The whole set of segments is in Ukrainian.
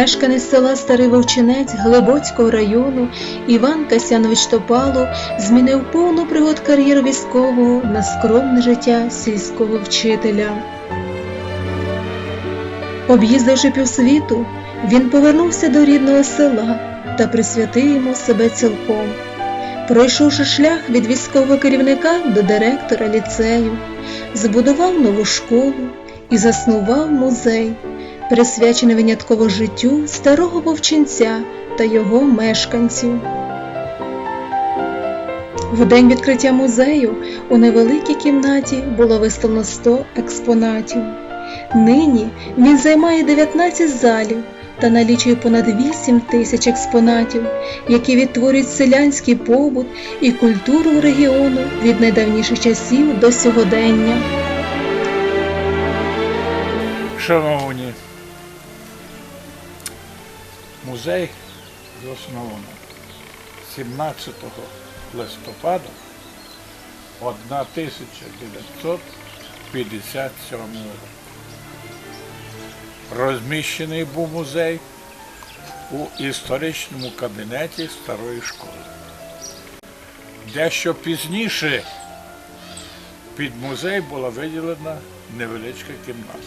Мешканець села Старий Вовчинець Глибоцького району Іван Касянович Топало змінив повну пригод кар'єру військового на скромне життя сільського вчителя. Об'їздивши півсвіту, він повернувся до рідного села та присвятив йому себе цілком. Пройшовши шлях від військового керівника до директора ліцею, збудував нову школу і заснував музей, присвячений винятково життю старого вовчинця та його мешканців. В день відкриття музею у невеликій кімнаті було виставлено 100 експонатів. Нині він займає 19 залів та налічує понад 8 тисяч експонатів, які відтворюють селянський побут і культуру регіону від найдавніших часів до сьогодення. Шановні, музей засновано 17 листопада 1957 року. Розміщений був музей у історичному кабінеті старої школи. Дещо пізніше під музей була виділена невеличка кімната.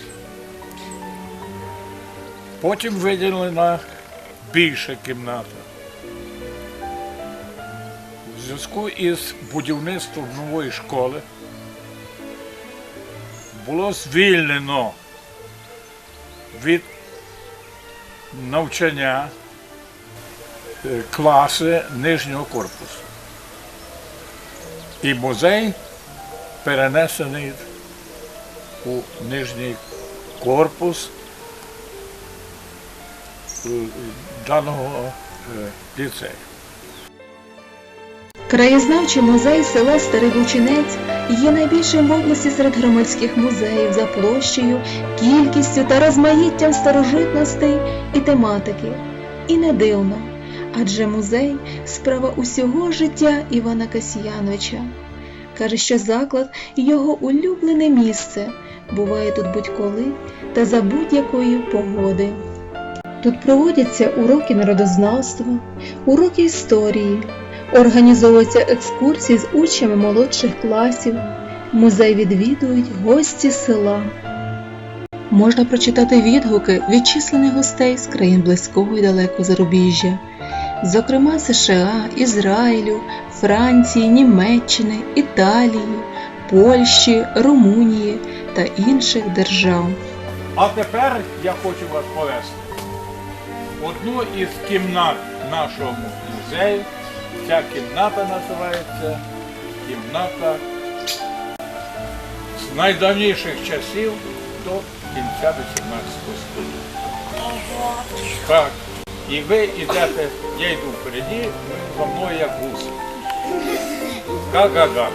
Потім виділена більша кімната. У зв'язку із будівництвом нової школи було звільнено від навчання е, класи нижнього корпусу. І музей перенесений у нижній корпус даного е, ліцею. Краєзнавчий музей села Старий Вовчинець є найбільшим в області серед громадських музеїв за площею, кількістю та розмаїттям старожитностей і тематики. І не дивно, адже музей справа усього життя Івана Касьяновича. Каже, що заклад його улюблене місце буває тут будь-коли та за будь-якої погоди. Тут проводяться уроки народознавства, уроки історії, Організовуються екскурсії з учнями молодших класів, музей відвідують гості села. Можна прочитати відгуки від численних гостей з країн близького і далекого зарубіжжя, зокрема США, Ізраїлю, Франції, Німеччини, Італії, Польщі, Румунії та інших держав. А тепер я хочу вас повести одну із кімнат нашого музею. Ця кімната називається кімната з найдавніших часів до кінця 18 століття. Так. І ви йдете, я йду впереді, ви за мною як гуси. Га-га-га.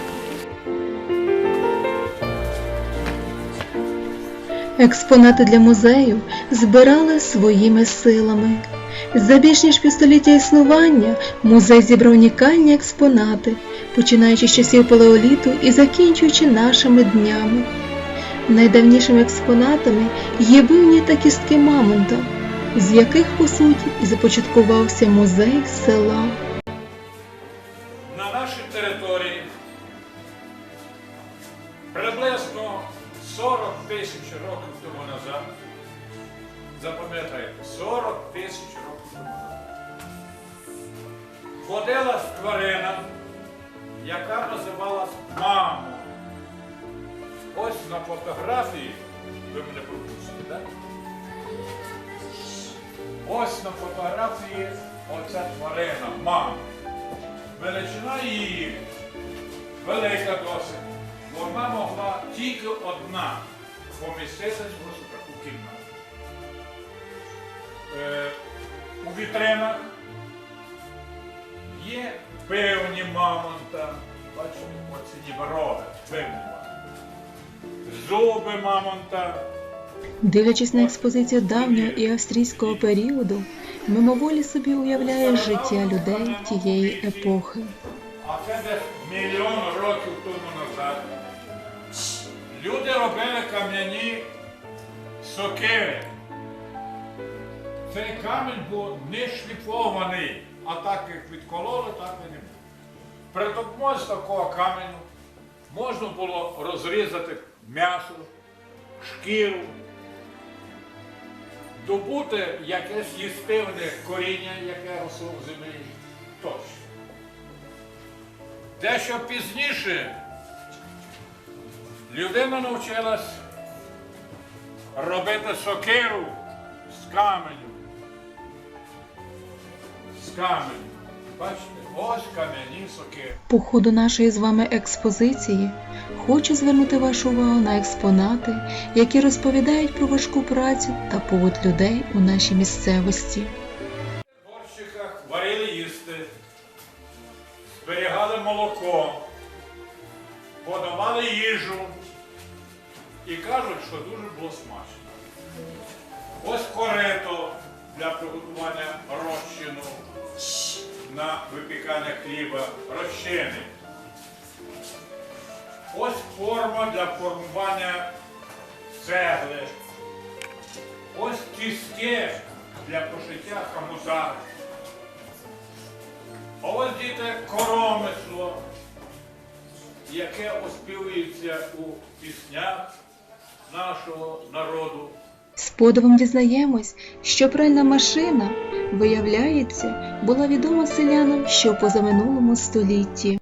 Експонати для музею збирали своїми силами. За більш ніж півстоліття існування музей зібрав унікальні експонати, починаючи з часів палеоліту і закінчуючи нашими днями. Найдавнішими експонатами є бивні та кістки мамонта, з яких, по суті, і започаткувався музей села. Величина її велика досить. Вона могла тільки одна поміститися ось таку кімнату. Е, у вітринах є певні мамонта, бачите, оці ніби роги, певні мамонта. Зуби мамонта. Дивлячись на експозицію давнього і австрійського періоду, мимоволі собі уявляє життя людей тієї епохи. А це десь мільйон років тому назад. Люди робили кам'яні сокири. цей камінь був не шліфований, а так як відкололи, так і не було. При допомозі такого каменю можна було розрізати м'ясо, шкіру, добути якесь їстивне коріння, яке росло в землі. Тощо. Дещо пізніше людина навчилась робити сокиру з каменю. З каменю. Бачите, ось кам'яні. По ходу нашої з вами експозиції хочу звернути вашу увагу на експонати, які розповідають про важку працю та побут людей у нашій місцевості. В борщиках варили їсти, зберігали молоко, подавали їжу і кажуть, що дуже було смачно. Ось корито для приготування розчину на випікання хліба, розчини. Ось форма для формування цегли. Ось тіски для пошиття хамуза. А ось діти коромисло, яке оспівується у піснях нашого народу. З подивом дізнаємось, що пральна машина, виявляється, була відома селянам ще в позаминулому столітті.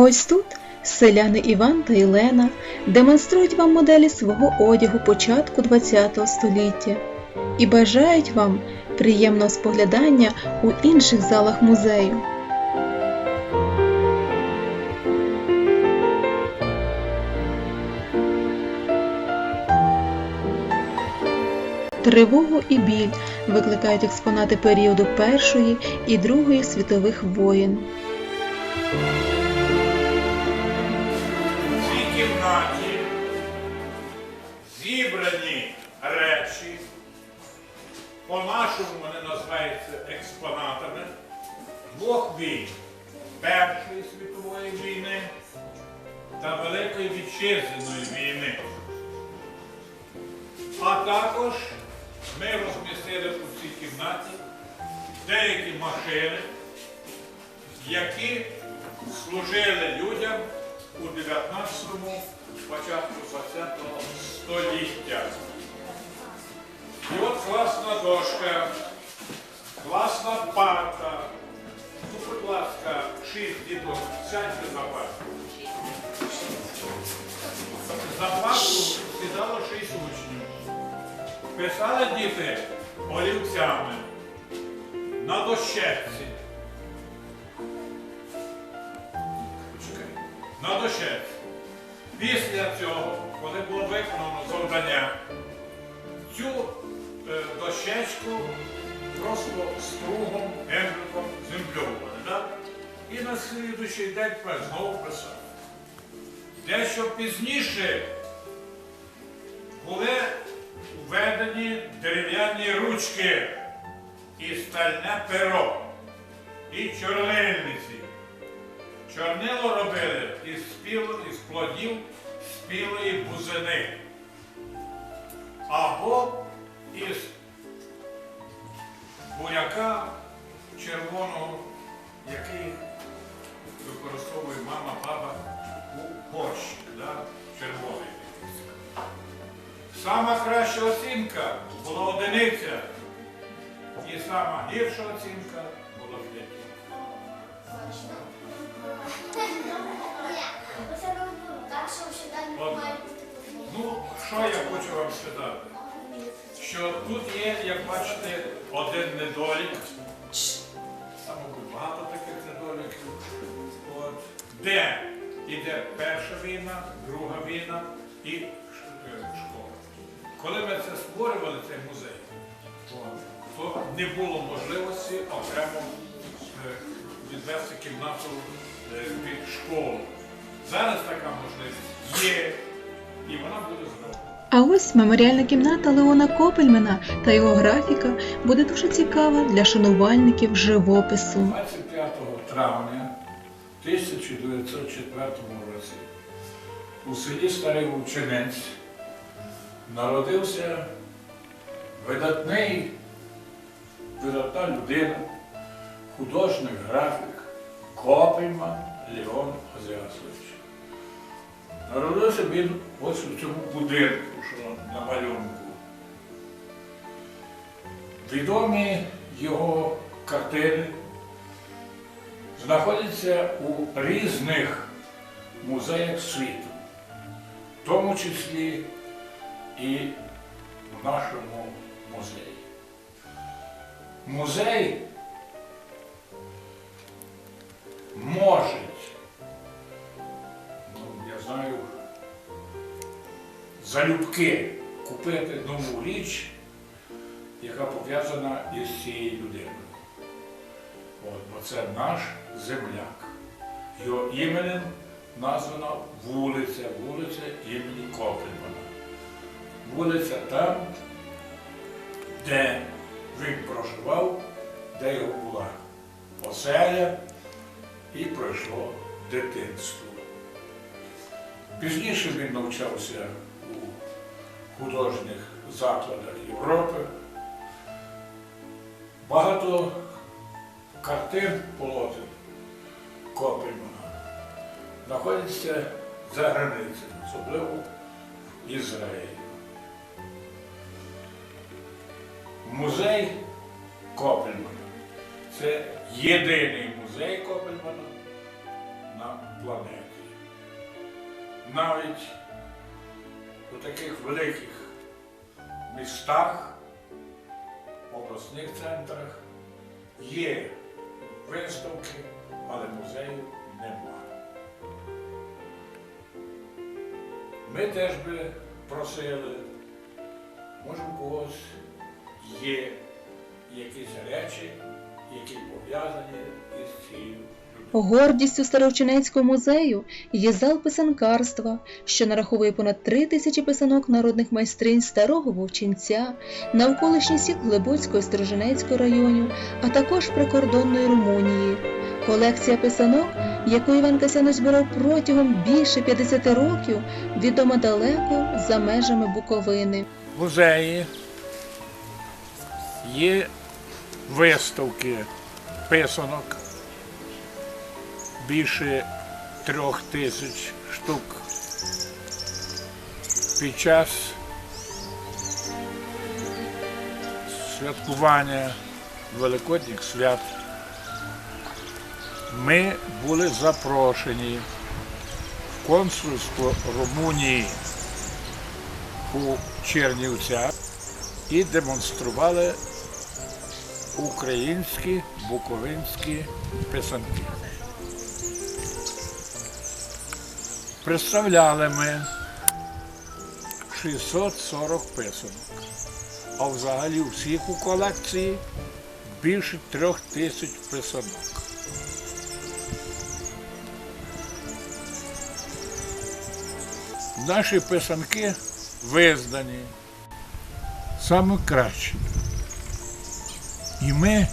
Ось тут селяни Іван та Єлена демонструють вам моделі свого одягу початку ХХ століття і бажають вам приємного споглядання у інших залах музею. Тривогу і біль викликають експонати періоду Першої і Другої світових воєн. Кімнаті зібрані речі, по-нашому вони називаються експонатами двох війн. Першої світової війни та Великої Вітчизняної війни. А також ми розмістили у цій кімнаті деякі машини, які служили людям у 19-му, початку 20-го століття. І от класна дошка, класна парта. Ну, будь ласка, шість діток, сядьте за парту. За парту сідало шість учнів. Писали діти олівцями на дощечці. На дощечці. Після цього, коли було виконано завдання, цю е, дощечку просто стругом, гендриком землювали. Да? І на слідуючий день знову писали. Дещо пізніше були введені дерев'яні ручки і стальне перо, і чорнильниці. Чорнило робили із спіло, із плодів спілої бузини. Або із буряка червоного, який використовує мама, баба у борщ, да? червоний. Сама краща оцінка була одиниця. І сама гірша оцінка була п'ятірка. Ну, що я хочу вам сказати? Що тут є, як бачите, один недолік. Там, багато таких недоліків. Де іде перша війна, друга війна і е, школа. коли ми це створювали, цей музей, то не було можливості окремо е, відвести кімнату е, школу. Зараз така можливість є, і вона буде зроблена. А ось меморіальна кімната Леона Копельмена та його графіка буде дуже цікава для шанувальників живопису. 25 травня 1904 році у селі Старий Вовчинець народився видатний, видатна людина, художник, графік Копельман Леон Озясович. Народився він ось у цьому будинку, що на малюнку. Відомі його картини знаходяться у різних музеях світу, в тому числі і в нашому музеї. Музей може, ну, я знаю, залюбки купити нову річ, яка пов'язана із цією людиною. От, бо це наш земляк. Його іменем названа вулиця, вулиця імені Копельмана. Вулиця там, де він проживав, де його була оселя і пройшло дитинство. Пізніше він навчався у художніх закладах Європи. Багато картин полотен Копельмана знаходяться за границею, особливо в Ізраїлі. Музей Копельмана це єдиний музей Копельмана на планеті. Навіть у таких великих містах, обласних центрах є виставки, але музею нема. Ми теж би просили, може у когось є якісь речі, які пов'язані із цією. Гордістю Старовчинецького музею є зал писанкарства, що нараховує понад три тисячі писанок народних майстринь старого Вовчинця, навколишній сіл Глибоцького і Сторожинецького районів, а також прикордонної Румунії. Колекція писанок, яку Іван Касяно збирав протягом більше 50 років, відома далеко за межами Буковини. В музеї є виставки писанок більше трьох тисяч штук. Під час святкування Великодніх свят ми були запрошені в консульство Румунії у Чернівцях і демонстрували українські буковинські писанки. Представляли ми 640 писанок, а взагалі всіх у колекції більше трьох тисяч писанок. Наші писанки визнані саме. І ми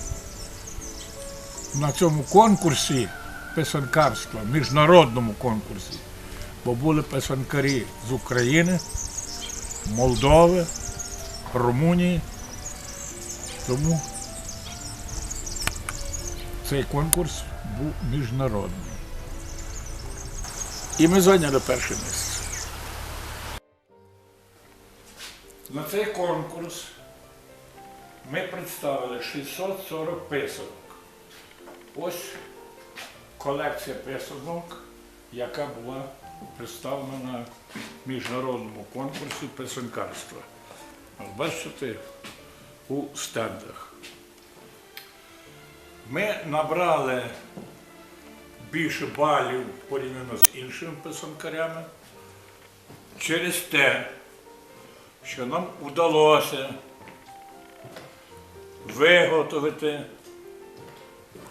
на цьому конкурсі писанкарства, міжнародному конкурсі, бо були писанкарі з України, Молдови, Румунії. Тому цей конкурс був міжнародний. І ми зайняли перше місце. На цей конкурс ми представили 640 писанок. Ось колекція писанок, яка була представлена на міжнародному конкурсі писанкарства. Бачите, у стендах. Ми набрали більше балів порівняно з іншими писанкарями через те, що нам вдалося виготовити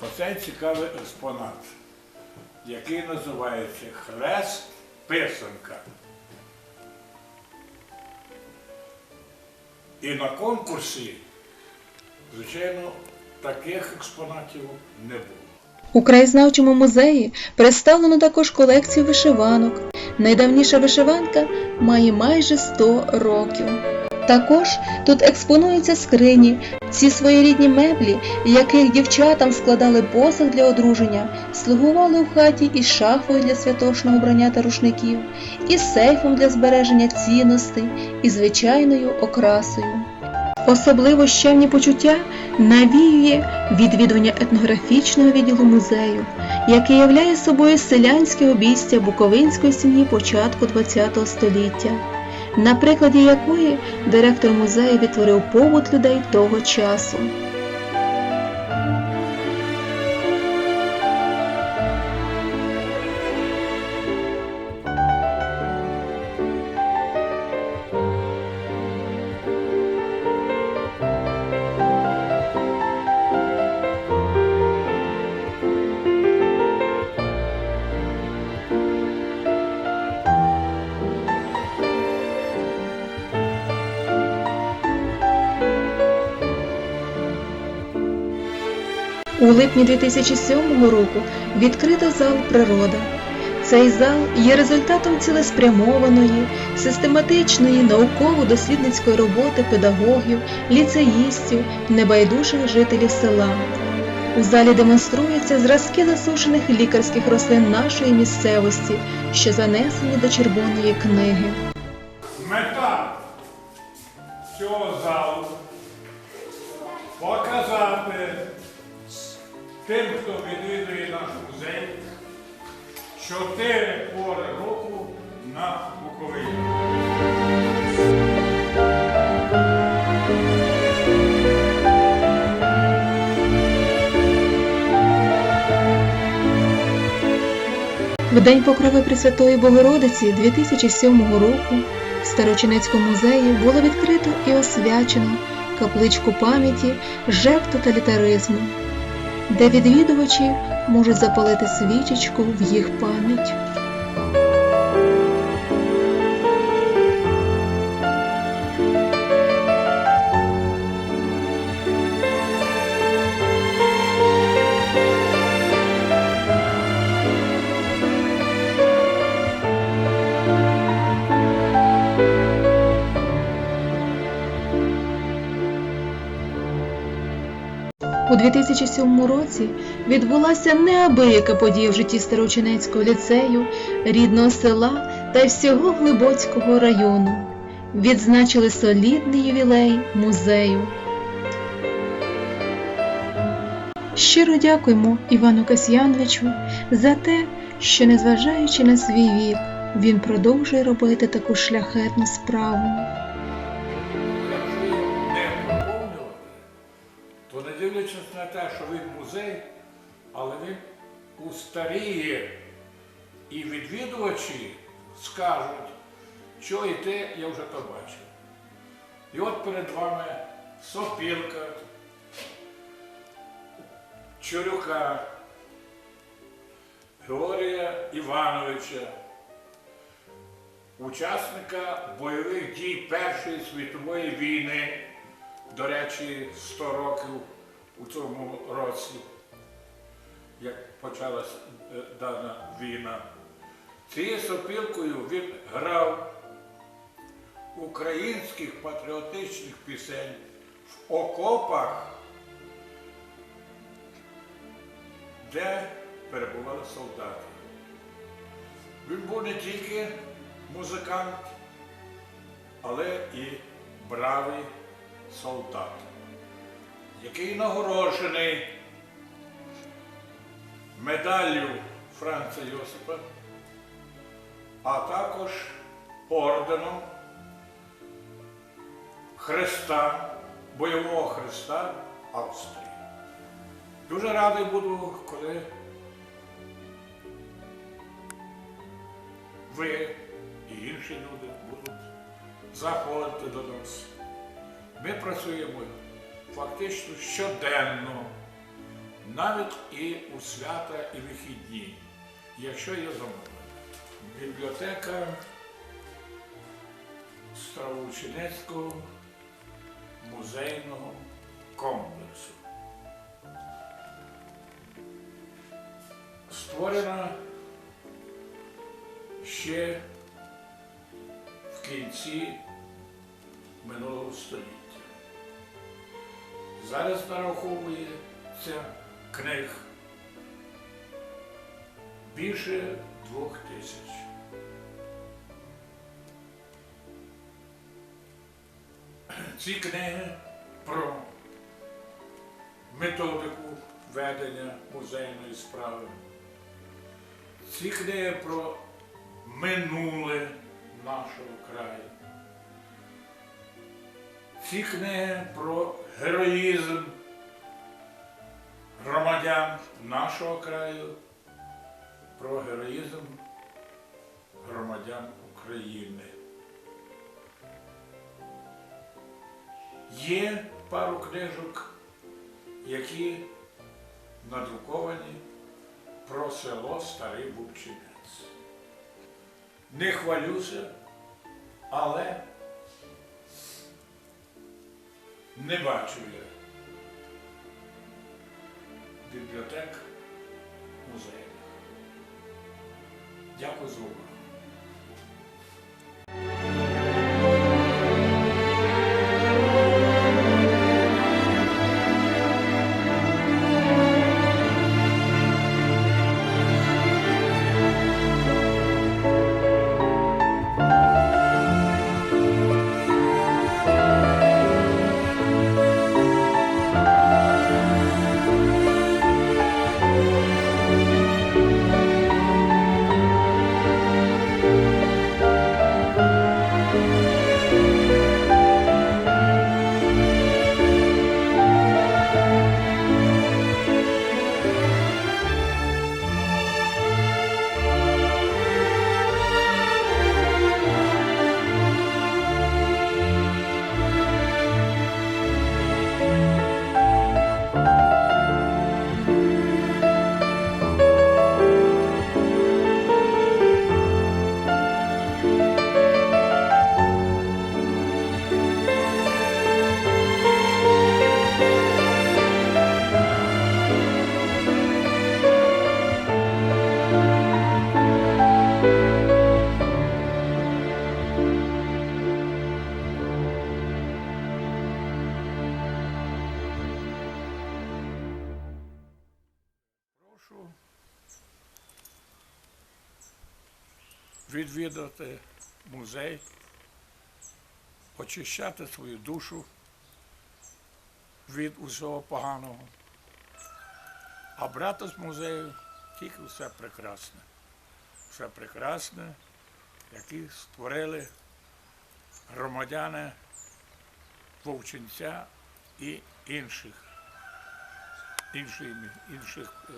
оцей цікавий експонат, який називається Хрест Писанка. І на конкурсі, звичайно, таких експонатів не було. У краєзнавчому музеї представлено також колекцію вишиванок. Найдавніша вишиванка має майже 100 років. Також тут експонуються скрині, ці своєрідні меблі, яких дівчатам складали посаг для одруження, слугували у хаті і шафою для святошного брання та рушників, і сейфом для збереження цінностей, і звичайною окрасою. Особливо щемні почуття навіює відвідування етнографічного відділу музею, який являє собою селянське обійстя буковинської сім'ї початку ХХ століття, на прикладі якої директор музею відтворив побут людей того часу. У липні 2007 року відкрито зал Природа. Цей зал є результатом цілеспрямованої, систематичної науково-дослідницької роботи педагогів, ліцеїстів, небайдужих жителів села. У залі демонструються зразки засушених лікарських рослин нашої місцевості, що занесені до Червоної книги. Мета цього залу показати тим, хто відвідує наш музей, чотири пори року на Буковині. В День Покрови Пресвятої Богородиці 2007 року в Старочинецькому музеї було відкрито і освячено капличку пам'яті жертв тоталітаризму, де відвідувачі можуть запалити свічечку в їх пам'ять. У 2007 році відбулася неабияка подія в житті Старочинецького ліцею, рідного села та всього Глибоцького району. Відзначили солідний ювілей музею. Щиро дякуємо Івану Касьяновичу за те, що, незважаючи на свій вік, він продовжує робити таку шляхетну справу. Дивлячись на те, що він музей, але він устаріє. І відвідувачі скажуть, що і те я вже то бачив. І от перед вами сопілка, Чурюка, Георгія Івановича, учасника бойових дій Першої світової війни, до речі, 100 років у цьому році, як почалася е, дана війна. Цією сопілкою він грав українських патріотичних пісень в окопах, де перебували солдати. Він був не тільки музикант, але і бравий солдат, який нагороджений медаллю Франца Йосипа, а також орденом Христа, бойового Христа Австрії. Дуже радий буду, коли ви і інші люди будуть заходьте до нас. Ми працюємо фактично щоденно, навіть і у свята і вихідні, якщо є замовлення. Бібліотека Староученецького музейного комплексу. Створена ще в кінці минулого століття. Зараз нараховується книг більше двох тисяч. Ці книги про методику ведення музейної справи. Ці книги про минуле нашого краю. Ці книги про героїзм громадян нашого краю, про героїзм громадян України. Є пару книжок, які надруковані про село Старий Бубчинець. Не хвалюся, але не бачу я бібліотек музеїв. Дякую за увагу. Відвідати музей, очищати свою душу від усього поганого, а брати з музею тільки все прекрасне. Все прекрасне, яке створили громадяни Вовчинця і інших інших, інших е,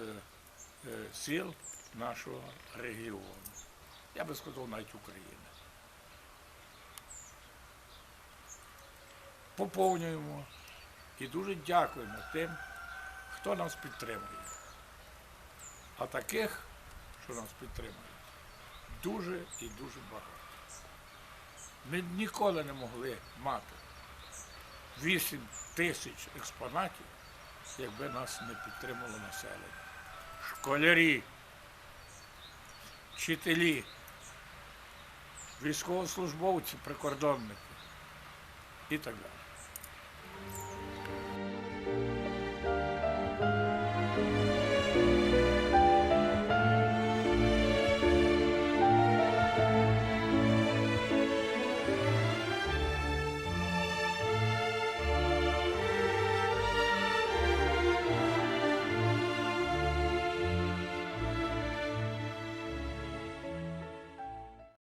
е, сіл нашого регіону. Я би сказав навіть України. Поповнюємо і дуже дякуємо тим, хто нас підтримує. А таких, що нас підтримують, дуже і дуже багато. Ми ніколи не могли мати 8 тисяч експонатів, якби нас не підтримало населення. Школярі, вчителі, військовослужбовці, прикордонники і так далі.